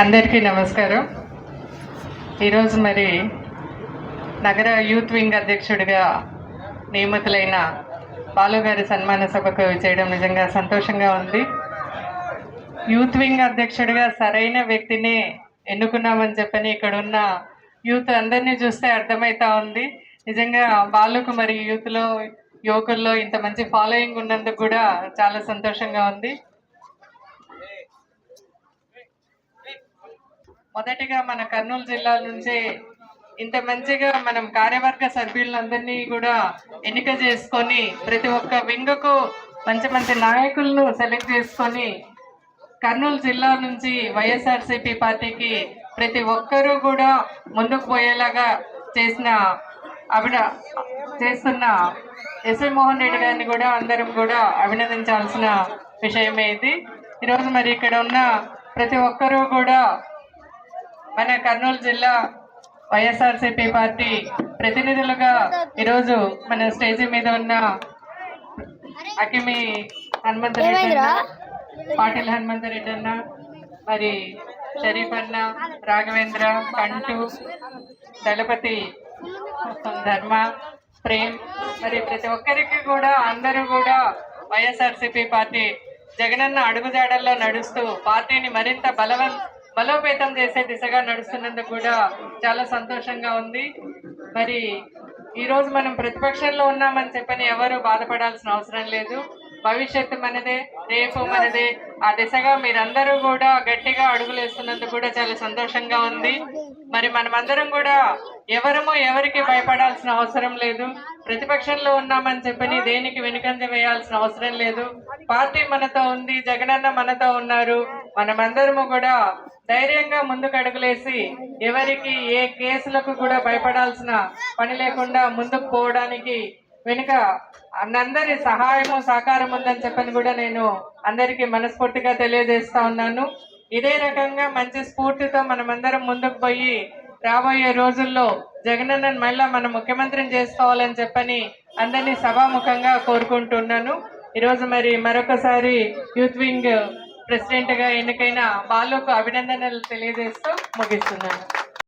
అందరికీ నమస్కారం. ఈరోజు మరి నగర యూత్ వింగ్ అధ్యక్షుడిగా నియమితులైన బాలు గారి సన్మాన సభకు చేయడం నిజంగా సంతోషంగా ఉంది. యూత్ వింగ్ అధ్యక్షుడిగా సరైన వ్యక్తిని ఎన్నుకున్నామని చెప్పని ఇక్కడ ఉన్న యూత్ అందరినీ చూస్తే అర్థమవుతా ఉంది. నిజంగా బాలుకు మరి యూత్లో యువకుల్లో ఇంత మంచి ఫాలోయింగ్ ఉన్నందుకు కూడా చాలా సంతోషంగా ఉంది. మొదటిగా మన కర్నూలు జిల్లా నుంచే ఇంత మంచిగా మనం కార్యవర్గ సభ్యులందరినీ కూడా ఎన్నిక చేసుకొని ప్రతి ఒక్క వింగకు మంచి మంచి నాయకులను సెలెక్ట్ చేసుకొని కర్నూలు జిల్లా నుంచి వైఎస్ఆర్సీపీ పార్టీకి ప్రతి ఒక్కరూ కూడా ముందుకు పోయేలాగా చేసిన ఆవిడ చేస్తున్న ఎస్వి మోహన్ రెడ్డి గారిని కూడా అందరం కూడా అభినందించాల్సిన విషయమే ఇది. ఈరోజు మరి ఇక్కడ ఉన్న ప్రతి ఒక్కరూ కూడా మన కర్నూలు జిల్లా వైఎస్ఆర్సీపీ పార్టీ ప్రతినిధులుగా ఈరోజు మన స్టేజీ మీద ఉన్న అకిమి హనుమంతరెడ్డి అన్న పాటిల్ హనుమంతరెడ్డి అన్న మరి షరీఫ్ అన్న రాఘవేంద్ర కంటు దళపతి ధర్మ ప్రేమ్ మరి ప్రతి ఒక్కరికి కూడా అందరూ కూడా వైఎస్ఆర్సీపీ పార్టీ జగనన్న అడుగుజాడల్లో నడుస్తూ పార్టీని మరింత బలవం బలోపేతం చేసే దిశగా నడుస్తున్నందుకు కూడా చాలా సంతోషంగా ఉంది. మరి ఈరోజు మనం ప్రతిపక్షంలో ఉన్నామని చెప్పని ఎవరు బాధపడాల్సిన అవసరం లేదు. భవిష్యత్తు మనదే రేపు మనదే. ఆ దిశగా మీరందరూ కూడా గట్టిగా అడుగులేస్తున్నందుకు కూడా చాలా సంతోషంగా ఉంది. మరి మనమందరం కూడా ఎవరమో ఎవరికి భయపడాల్సిన అవసరం లేదు. ప్రతిపక్షంలో ఉన్నామని చెప్పని దేనికి వెనుకంజ వేయాల్సిన అవసరం లేదు. పార్టీ మనతో ఉంది జగనన్న మనతో ఉన్నారు. మనమందరము కూడా ధైర్యంగా ముందుకు అడుగులేసి ఎవరికి ఏ కేసులకు కూడా భయపడాల్సిన పని లేకుండా ముందుకు పోవడానికి వెనుక అందరి సహాయము సహకారం ఉందని చెప్పని కూడా నేను అందరికీ మనస్ఫూర్తిగా తెలియజేస్తా ఉన్నాను. ఇదే రకంగా మంచి స్ఫూర్తితో మనమందరం ముందుకు పోయి రాబోయే రోజుల్లో జగనన్నను మళ్ళా మన ముఖ్యమంత్రిని చేసుకోవాలని చెప్పని అందరినీ సభాముఖంగా కోరుకుంటున్నాను. ఈరోజు మరి మరొకసారి యూత్ వింగ్ ప్రెసిడెంట్గా ఎన్నికైన వాళ్ళకు అభినందనలు తెలియజేస్తూ ముగిస్తున్నాను.